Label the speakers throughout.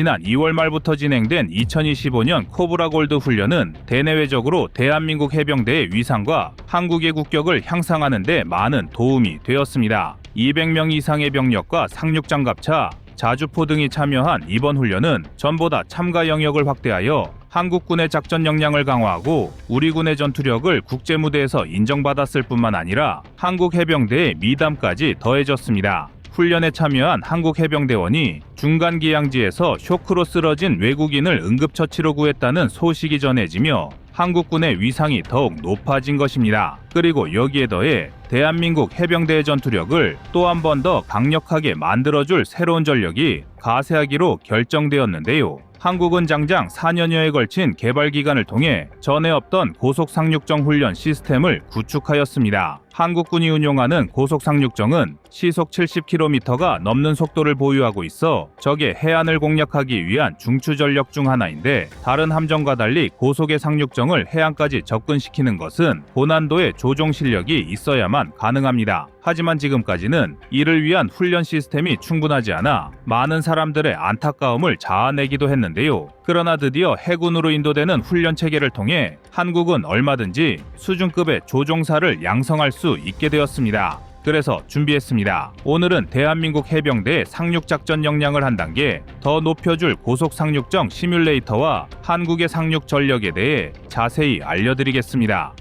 Speaker 1: 지난 2월 말부터 진행된 2025년 코브라 골드 훈련은 대내외적으로 대한민국 해병대의 위상과 한국의 국격을 향상하는 데 많은 도움이 되었습니다. 200명 이상의 병력과 상륙장갑차, 자주포 등이 참여한 이번 훈련은 전보다 참가 영역을 확대하여 한국군의 작전 역량을 강화하고 우리 군의 전투력을 국제 무대에서 인정받았을 뿐만 아니라 한국 해병대의 미담까지 더해졌습니다. 훈련에 참여한 한국 해병대원이 중간 기양지에서 쇼크로 쓰러진 외국인을 응급처치로 구했다는 소식이 전해지며 한국군의 위상이 더욱 높아진 것입니다. 그리고 여기에 더해 대한민국 해병대의 전투력을 또 한 번 더 강력하게 만들어줄 새로운 전력이 가세하기로 결정되었는데요. 한국은 장장 4년여에 걸친 개발 기간을 통해 전에 없던 고속 상륙정 훈련 시스템을 구축하였습니다. 한국군이 운용하는 고속 상륙정은 시속 70km가 넘는 속도를 보유하고 있어 적의 해안을 공략하기 위한 중추 전력 중 하나인데 다른 함정과 달리 고속의 상륙정을 해안까지 접근시키는 것은 고난도의 조종 실력이 있어야만 가능합니다. 하지만 지금까지는 이를 위한 훈련 시스템이 충분하지 않아 많은 사람들의 안타까움을 자아내기도 했는데요. 그러나 드디어 해군으로 인도되는 훈련 체계를 통해 한국은 얼마든지 수준급의 조종사를 양성할 수 있게 되었습니다. 그래서 준비했습니다. 오늘은 대한민국 해병대의 상륙작전 역량을 한 단계 더 높여줄 고속 상륙정 시뮬레이터와 한국의 상륙 전력에 대해 자세히 알려드리겠습니다.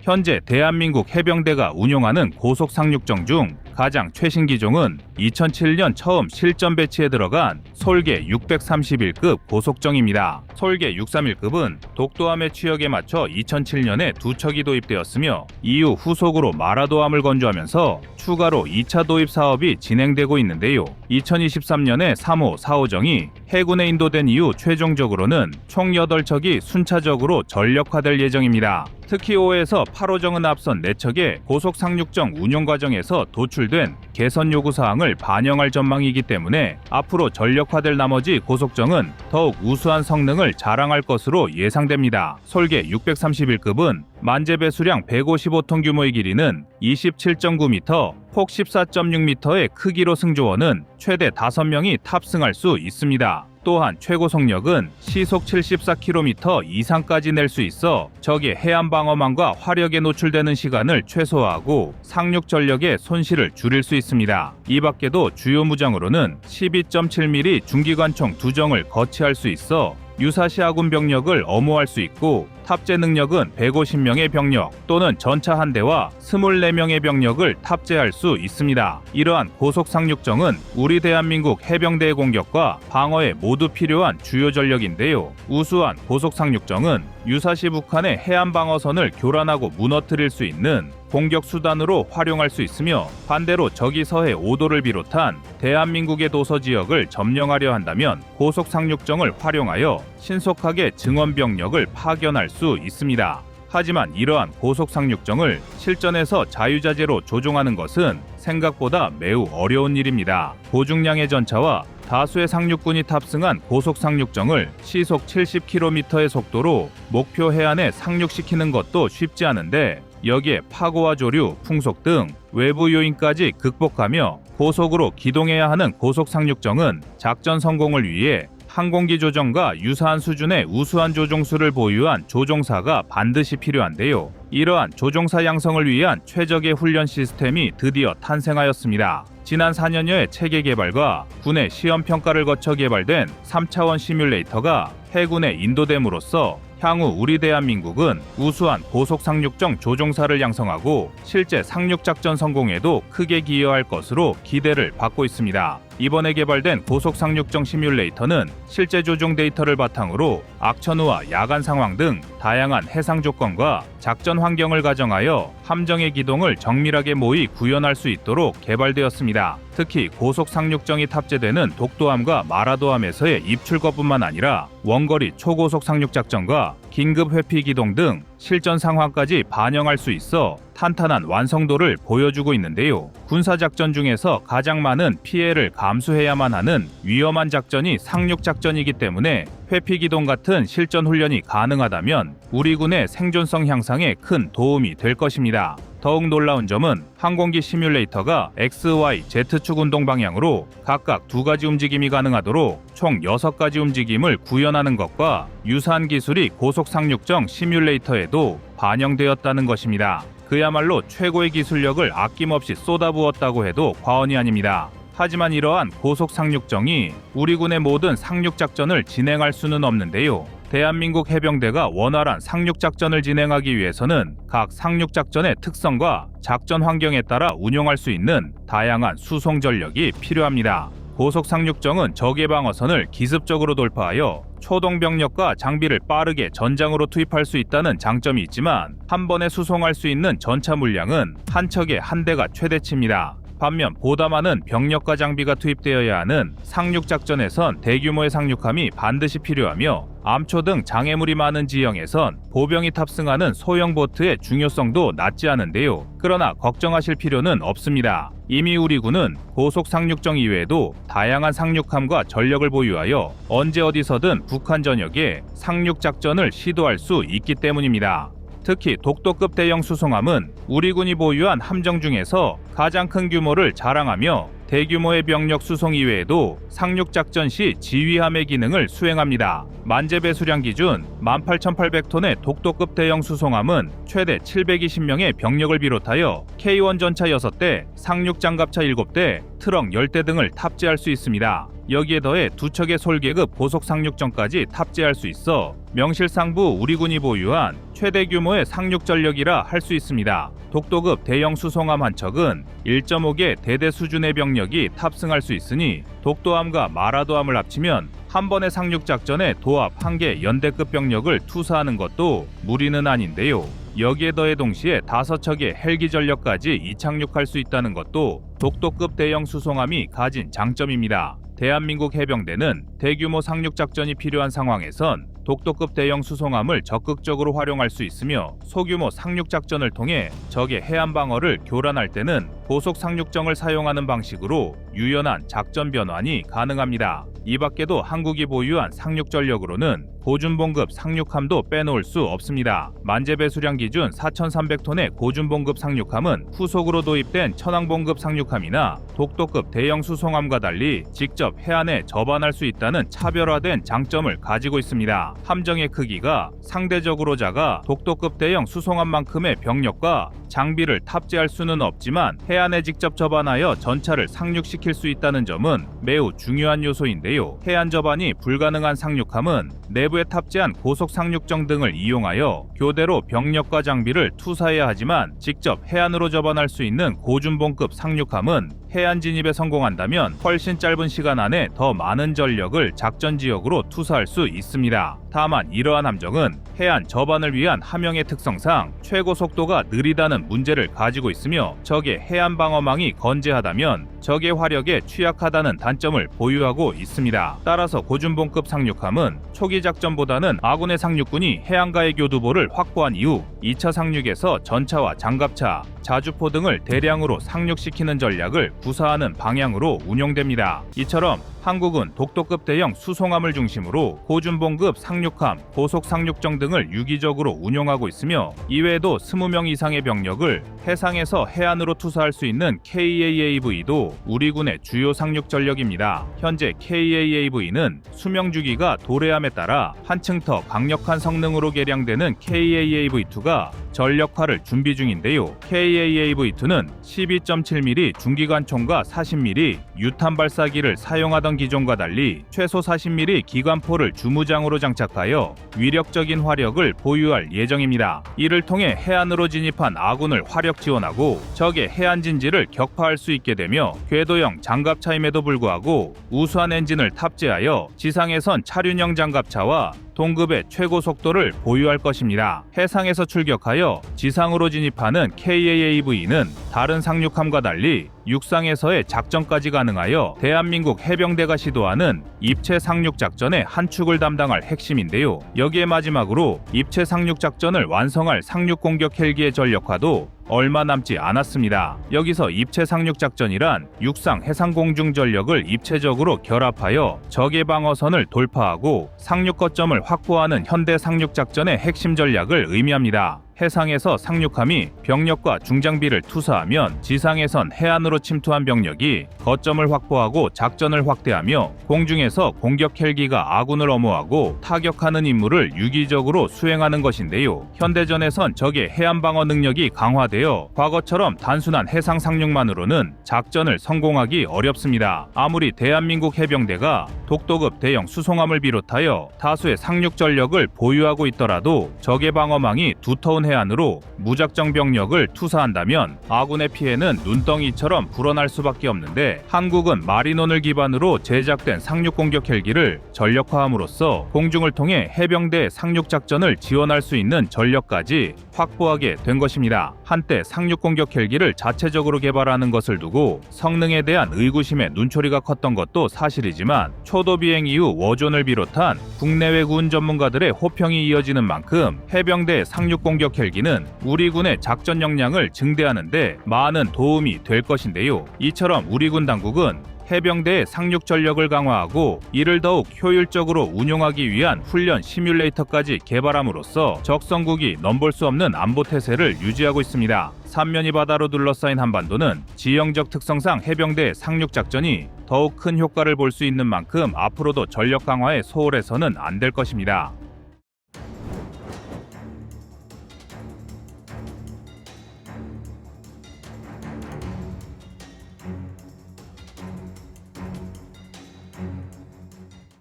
Speaker 1: 현재 대한민국 해병대가 운용하는 고속 상륙정 중 가장 최신 기종은 2007년 처음 실전 배치에 들어간 솔개 631급 고속정입니다. 솔개 631급은 독도함의 취역에 맞춰 2007년에 두 척이 도입되었으며 이후 후속으로 마라도함을 건조하면서 추가로 2차 도입 사업이 진행되고 있는데요. 2023년에 3호, 4호정이 해군에 인도된 이후 최종적으로는 총 8척이 순차적으로 전력화될 예정입니다. 특히 5에서 8호정은 앞선 4척의 고속 상륙정 운용 과정에서 도출된 개선 요구 사항을 반영할 전망이기 때문에 앞으로 전력화될 나머지 고속정은 더욱 우수한 성능을 자랑할 것으로 예상됩니다. 솔개 631급은 만재 배 수량 155톤 규모의 길이는 27.9m, 폭 14.6m의 크기로 승조원은 최대 5명이 탑승할 수 있습니다. 또한 최고 속력은 시속 74km 이상까지 낼 수 있어 적의 해안 방어망과 화력에 노출되는 시간을 최소화하고 상륙 전력의 손실을 줄일 수 있습니다. 이 밖에도 주요 무장으로는 12.7mm 중기관총 두 정을 거치할 수 있어 유사시 아군 병력을 엄호할 수 있고 탑재 능력은 150명의 병력 또는 전차 한 대와 24명의 병력을 탑재할 수 있습니다. 이러한 고속 상륙정은 우리 대한민국 해병대의 공격과 방어에 모두 필요한 주요 전력인데요. 우수한 고속 상륙정은 유사시 북한의 해안 방어선을 교란하고 무너뜨릴 수 있는 공격 수단으로 활용할 수 있으며 반대로 적이 서해 5도를 비롯한 대한민국의 도서 지역을 점령하려 한다면 고속 상륙정을 활용하여 신속하게 증원 병력을 파견할 수 있습니다. 하지만 이러한 고속 상륙정을 실전에서 자유자재로 조종하는 것은 생각보다 매우 어려운 일입니다. 고중량의 전차와 다수의 상륙군이 탑승한 고속 상륙정을 시속 70km의 속도로 목표 해안에 상륙시키는 것도 쉽지 않은데 여기에 파고와 조류, 풍속 등 외부 요인까지 극복하며 고속으로 기동해야 하는 고속 상륙정은 작전 성공을 위해 항공기 조정과 유사한 수준의 우수한 조종수를 보유한 조종사가 반드시 필요한데요. 이러한 조종사 양성을 위한 최적의 훈련 시스템이 드디어 탄생하였습니다. 지난 4년여의 체계 개발과 군의 시험 평가를 거쳐 개발된 3차원 시뮬레이터가 해군에 인도됨으로써 향후 우리 대한민국은 우수한 고속 상륙정 조종사를 양성하고 실제 상륙 작전 성공에도 크게 기여할 것으로 기대를 받고 있습니다. 이번에 개발된 고속 상륙정 시뮬레이터는 실제 조종 데이터를 바탕으로 악천후와 야간 상황 등 다양한 해상 조건과 작전 환경을 가정하여 함정의 기동을 정밀하게 모의 구현할 수 있도록 개발되었습니다. 특히 고속 상륙정이 탑재되는 독도함과 마라도함에서의 입출거뿐만 아니라 원거리 초고속 상륙 작전과 긴급 회피 기동 등 실전 상황까지 반영할 수 있어 탄탄한 완성도를 보여주고 있는데요. 군사 작전 중에서 가장 많은 피해를 감수해야만 하는 위험한 작전이 상륙 작전이기 때문에 회피 기동 같은 실전 훈련이 가능하다면 우리 군의 생존성 향상에 큰 도움이 될 것입니다. 더욱 놀라운 점은 항공기 시뮬레이터가 X, Y, Z축 운동 방향으로 각각 두 가지 움직임이 가능하도록 총 6가지 움직임을 구현하는 것과 유사한 기술이 고속 상륙정 시뮬레이터에도 반영되었다는 것입니다. 그야말로 최고의 기술력을 아낌없이 쏟아부었다고 해도 과언이 아닙니다. 하지만 이러한 고속 상륙정이 우리 군의 모든 상륙 작전을 진행할 수는 없는데요. 대한민국 해병대가 원활한 상륙 작전을 진행하기 위해서는 각 상륙 작전의 특성과 작전 환경에 따라 운용할 수 있는 다양한 수송 전력이 필요합니다. 고속 상륙정은 적의 방어선을 기습적으로 돌파하여 초동 병력과 장비를 빠르게 전장으로 투입할 수 있다는 장점이 있지만 한 번에 수송할 수 있는 전차 물량은 한 척에 한 대가 최대치입니다. 반면 보다 많은 병력과 장비가 투입되어야 하는 상륙 작전에선 대규모의 상륙함이 반드시 필요하며 암초 등 장애물이 많은 지형에선 보병이 탑승하는 소형 보트의 중요성도 낮지 않은데요. 그러나 걱정하실 필요는 없습니다. 이미 우리 군은 고속 상륙정 이외에도 다양한 상륙함과 전력을 보유하여 언제 어디서든 북한 전역에 상륙 작전을 시도할 수 있기 때문입니다. 특히 독도급 대형 수송함은 우리 군이 보유한 함정 중에서 가장 큰 규모를 자랑하며 대규모의 병력 수송 이외에도 상륙 작전 시 지휘함의 기능을 수행합니다. 만재 배수량 기준 18,800톤의 독도급 대형 수송함은 최대 720명의 병력을 비롯하여 K1 전차 6대, 상륙 장갑차 7대, 트럭 10대 등을 탑재할 수 있습니다. 여기에 더해 두 척의 솔계급 고속 상륙정까지 탑재할 수 있어 명실상부 우리 군이 보유한 최대 규모의 상륙 전력이라 할 수 있습니다. 독도급 대형 수송함 한 척은 1.5개 대대 수준의 병력이 탑승할 수 있으니 독도함과 마라도함을 합치면 한 번의 상륙 작전에 도합 한 개 연대급 병력을 투사하는 것도 무리는 아닌데요. 여기에 더해 동시에 다섯 척의 헬기 전력까지 이착륙할 수 있다는 것도 독도급 대형 수송함이 가진 장점입니다. 대한민국 해병대는 대규모 상륙 작전이 필요한 상황에선 독도급 대형 수송함을 적극적으로 활용할 수 있으며 소규모 상륙 작전을 통해 적의 해안 방어를 교란할 때는 고속 상륙정을 사용하는 방식으로 유연한 작전 변환이 가능합니다. 이 밖에도 한국이 보유한 상륙 전력으로는 고준봉급 상륙함도 빼놓을 수 없습니다. 만재 배 수량 기준 4,300톤의 고준봉급 상륙함은 후속으로 도입된 천왕봉급 상륙함이나 독도급 대형 수송함과 달리 직접 해안에 접안할 수 있다는 차별화된 장점을 가지고 있습니다. 함정의 크기가 상대적으로 작아 독도급 대형 수송함만큼의 병력과 장비를 탑재할 수는 없지만 해 안에 직접 접안하여 전차를 상륙시킬 수 있다는 점은 매우 중요한 요소인데요. 해안 접안이 불가능한 상륙함은 내부에 탑재한 고속 상륙정 등을 이용하여 교대로 병력과 장비를 투사해야 하지만 직접 해안으로 접안할 수 있는 고준봉급 상륙함은 해안 진입에 성공한다면 훨씬 짧은 시간 안에 더 많은 전력을 작전 지역으로 투사할 수 있습니다. 다만 이러한 함정은 해안 접안을 위한 함형의 특성상 최고 속도가 느리다는 문제를 가지고 있으며 적의 해안 방어망이 건재하다면 적의 화력에 취약하다는 단점을 보유하고 있습니다. 따라서 고준봉급 상륙함은 초기 작전보다는 아군의 상륙군이 해안가의 교두보를 확보한 이후 2차 상륙에서 전차와 장갑차, 자주포 등을 대량으로 상륙시키는 전략을 구사하는 방향으로 운용됩니다. 이처럼 한국은 독도급 대형 수송함을 중심으로 고준봉급 상륙함, 고속 상륙정 등을 유기적으로 운용하고 있으며 이외에도 20명 이상의 병력을 해상에서 해안으로 투사할 수 있는 KAAV도 우리 군의 주요 상륙 전력입니다. 현재 KAAV는 수명 주기가 도래함에 따라 한층 더 강력한 성능으로 개량되는 KAAV2가 전력화를 준비 중인데요. KAAV2는 12.7mm 중기관총과 40mm 유탄 발사기를 사용하던 기종과 달리 최소 40mm 기관포를 주무장으로 장착하여 위력적인 화력을 보유할 예정입니다. 이를 통해 해안으로 진입한 아군을 화력 지원하고 적의 해안 진지를 격파할 수 있게 되며 궤도형 장갑차임에도 불구하고 우수한 엔진을 탑재하여 지상에선 차륜형 장갑차와 동급의 최고 속도를 보유할 것입니다. 해상에서 출격하여 지상으로 진입하는 KAAV는 다른 상륙함과 달리 육상에서의 작전까지 가능하여 대한민국 해병대가 시도하는 입체 상륙 작전의 한 축을 담당할 핵심인데요. 여기에 마지막으로 입체 상륙 작전을 완성할 상륙 공격 헬기의 전력화도 얼마 남지 않았습니다. 여기서 입체 상륙 작전이란 육상 해상 공중 전력을 입체적으로 결합하여 적의 방어선을 돌파하고 상륙 거점을 확보하는 현대 상륙 작전의 핵심 전략을 의미합니다. 해상에서 상륙함이 병력과 중장비를 투사하면 지상에선 해안으로 침투한 병력이 거점을 확보하고 작전을 확대하며 공중에서 공격 헬기가 아군을 엄호하고 타격하는 임무를 유기적으로 수행하는 것인데요. 현대전에선 적의 해안 방어 능력이 강화되 어 과거처럼 단순한 해상 상륙만으로는 작전을 성공하기 어렵습니다. 아무리 대한민국 해병대가 독도급 대형 수송함을 비롯하여 다수의 상륙 전력을 보유하고 있더라도 적의 방어망이 두터운 해안으로 무작정 병력을 투사한다면 아군의 피해는 눈덩이처럼 불어날 수밖에 없는데 한국은 마리논을 기반으로 제작된 상륙 공격 헬기를 전력화함으로써 공중을 통해 해병대 상륙 작전을 지원할 수 있는 전력까지 확보하게 된 것입니다. 한때 상륙 공격 헬기를 자체적으로 개발하는 것을 두고 성능에 대한 의구심에 눈초리가 컸던 것도 사실이지만 초도 비행 이후 워존을 비롯한 국내외 군 전문가들의 호평이 이어지는 만큼 해병대 상륙 공격 헬기는 우리 군의 작전 역량을 증대하는데 많은 도움이 될 것인데요. 이처럼 우리 군 당국은 해병대의 상륙 전력을 강화하고 이를 더욱 효율적으로 운용하기 위한 훈련 시뮬레이터까지 개발함으로써 적성국이 넘볼 수 없는 안보 태세를 유지하고 있습니다. 삼면이 바다로 둘러싸인 한반도는 지형적 특성상 해병대의 상륙 작전이 더욱 큰 효과를 볼 수 있는 만큼 앞으로도 전력 강화에 소홀해서는 안 될 것입니다.